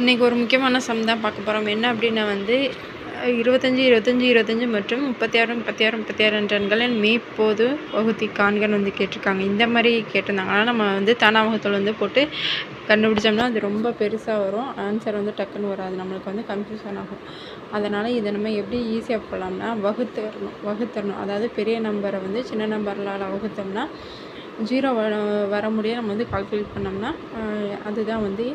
இன்றைக்கி ஒரு முக்கியமான சம் தான் பார்க்க போகிறோம் என்ன அப்படின்னா வந்து இருபத்தஞ்சி இருபத்தஞ்சி இருபத்தஞ்சி மற்றும் முப்பத்தி ஆறு முப்பத்தி ஆறு முப்பத்தி ஆறு டன்களின் மீப்போது வகுத்தி காண்கன்னு வந்து கேட்டிருக்காங்க. இந்த மாதிரி கேட்டிருந்தாங்க. ஆனால் நம்ம வந்து தானா வகுத்தல் வந்து போட்டு கண்டுபிடிச்சோம்னா அது ரொம்ப பெருசாக வரும். ஆன்சர் வந்து டக்குன்னு வராது. நம்மளுக்கு வந்து கன்ஃபியூஷன் ஆகும். அதனால் இதை நம்ம எப்படி ஈஸியாக போடலாம்னா வகுத்தரணும் வகுத்தரணும். அதாவது பெரிய நம்பரை வந்து சின்ன நம்பர்களால் வகுத்தோம்னா ஜீரோ வர வர முடிய நம்ம வந்து கால்குலேட் பண்ணோம்னா அதுதான் வந்து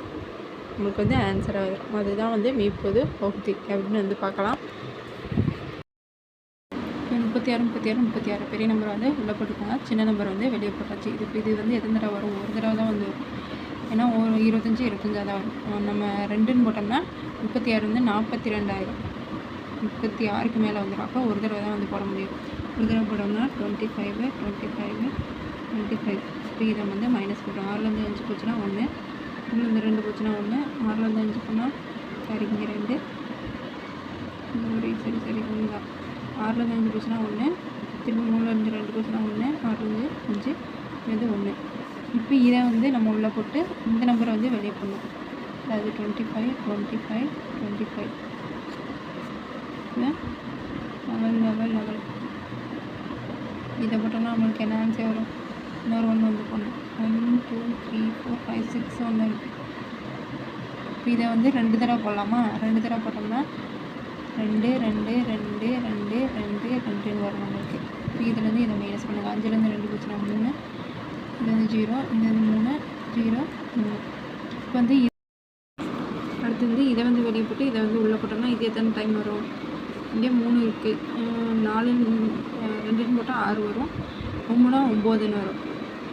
உங்களுக்கு வந்து ஆன்சர் ஆகிடும் அதுதான் வந்து மீப்பது வகுதி அப்படின்னு வந்து பார்க்கலாம். முப்பத்தி ஆறு முப்பத்தி ஆறு முப்பத்தி ஆறு. பெரிய நம்பர் வந்து உள்ளே போட்டுக்கோங்க. சின்ன நம்பர் வந்து வெளியே போட்டாச்சு. இது இது வந்து எத்தனை தடவை வரும்? ஒரு தடவை தான் வந்து வரும். ஏன்னா ஒரு இருபத்தஞ்சி இருபத்தஞ்சாக தான் வரும். நம்ம ரெண்டுன்னு போட்டோம்னா முப்பத்தி ஆறு வந்து நாற்பத்தி ரெண்டாயிரம். முப்பத்தி ஆறுக்கு மேலே வந்துடும் அப்போ ஒரு தடவை தான் வந்து போட முடியும். ஒரு தடவை போட்டோம்னா twenty five twenty five twenty five இப்போ இதை வந்து மைனஸ் போட்டோம் ஆறுலேருந்து அஞ்சு போச்சுன்னா ஒன்று போச்சுன்னா ஒன்று ஆறுலேருந்து அஞ்சு போனால் சரி இங்கே ரெண்டு. ஒரு சரி சரி ஒன்று தான் ஆறுலேருந்து அஞ்சு போச்சுன்னா ஒன்று திரும்ப மூணுலேருந்து ரெண்டு போச்சுன்னா ஒன்று ஆறுலேருந்து அஞ்சு. இது ஒன்று இப்போ இதை வந்து நம்ம உள்ளே போட்டு இந்த நம்பரை வந்து வெளியே பண்ணும் அதாவது twenty five twenty five twenty five level level level இதை போட்டோம்னா நம்மளுக்கு என்ன ஆன்சர் வரும்? இன்னொரு ஒன்று வந்து போடணும். One two three four five six ஒன்று இப்போ இதை வந்து ரெண்டு தடவை போடலாமா? ரெண்டு தடவை போட்டோம்னா ரெண்டு ரெண்டு ரெண்டு ரெண்டு ரெண்டு ரெண்டுன்னு வரும் நம்மளுக்கு. இப்போ இதுலேருந்து இதை மைனஸ் பண்ணுங்கள் அஞ்சுலேருந்து ரெண்டு போச்சுன்னா மூணு. இது வந்து ஜீரோ இது வந்து மூணு ஜீரோ மூணு. இப்போ வந்து அடுத்து வந்து இதை வந்து வெளியே போட்டு இதை வந்து உள்ளே போட்டோம்னா இது எத்தனை டைம் வரும்? இங்கே மூணு இருக்குது நாலு ரெண்டுன்னு போட்டால் ஆறு வரும். ஒம்புனா ஒம்போதுன்னு வரும்.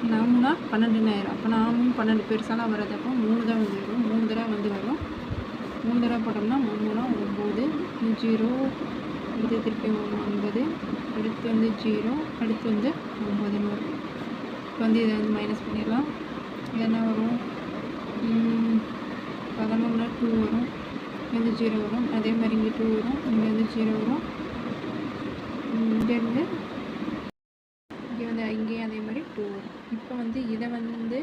நாமுனா பன்னெண்டுனாயிரம். அப்போ நாமும் பன்னெண்டு பெருசாலாம் வராது அப்போ மூணு தான் வந்து வரும். மூணு தடவை வந்து வரும். மூணு தடவை போட்டோம்னா மூணு ஒம்பது. ஜீரோ அடுத்து திருப்பி ஒன்பது. அடுத்து வந்து ஜீரோ அடுத்து வந்து ஒம்பதுன்னு வரும். இப்போ வந்து இதை வந்து மைனஸ் பண்ணிடலாம். என்ன வரும்? பதினொன்று டூ வரும். இங்கே வந்து ஜீரோ வரும். அதே மாதிரி இங்கே டூ வரும். இங்கே வந்து ஜீரோ வரும். இங்கேருந்து டூ வரும். இப்போ வந்து இதை வந்து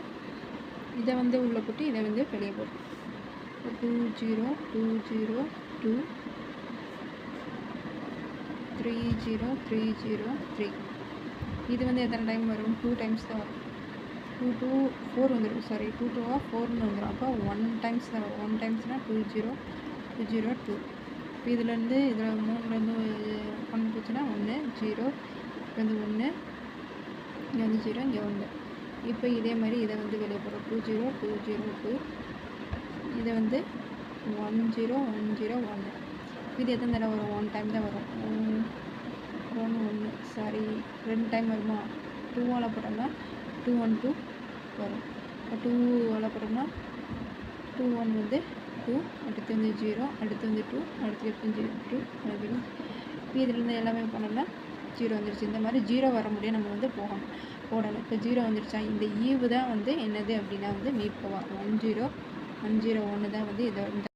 இதை வந்து உள்ளே போட்டு இதை வந்து வெளியே போட்டு two zero two zero two three zero three zero three இது வந்து எத்தனை டைம் வரும்? டூ டைம்ஸ் தான் வரும். டூ டூ ஃபோர் வந்துடும் சாரி டூ டூவாக ஃபோர்னு வந்துடும் அப்போ ஒன் டைம்ஸ் தான் வரும். One டைம்ஸ்னால் two zero two zero two இப்போ இதுலேருந்து இதில் மூணுலேருந்து ஒன்று போச்சுன்னா ஒன்று ஜீரோ வந்து ஒன்று இங்கே வந்து ஜீரோ இங்கே ஒன்று இப்போ இதே மாதிரி இதை வந்து வெளியே போகிறோம் two zero two zero two இதை வந்து ஒன் ஜீரோ ஒன் ஜீரோ ஒன்று இது எத்தனை தடவை வரும்? ஒன் டைம் தான் வரும். ஒன்று ஒன்று சாரி ரெண்டு டைம் வருமா? டூவால் போட்டோம்னா டூ ஒன் டூ வரும். இப்போ டூவால் போட்டோம்னா டூ ஒன் வந்து டூ அடுத்து வந்து ஜீரோ அடுத்து வந்து டூ அடுத்து வந்து டூ அடுத்து இப்போ இதுலேருந்து எல்லாமே பண்ணோம்னா ஜீரோ வந்துருச்சு. இந்த மாதிரி ஜீரோ வர முடியும் நம்ம வந்து போகணும். போடணும் இப்போ ஜீரோ வந்துருச்சா? இந்த ஈவு தான் வந்து என்னது அப்படின்னா வந்து மீட்பவா ஒன் ஜீரோ ஒன் ஜீரோ ஒன்று தான் வந்து இதை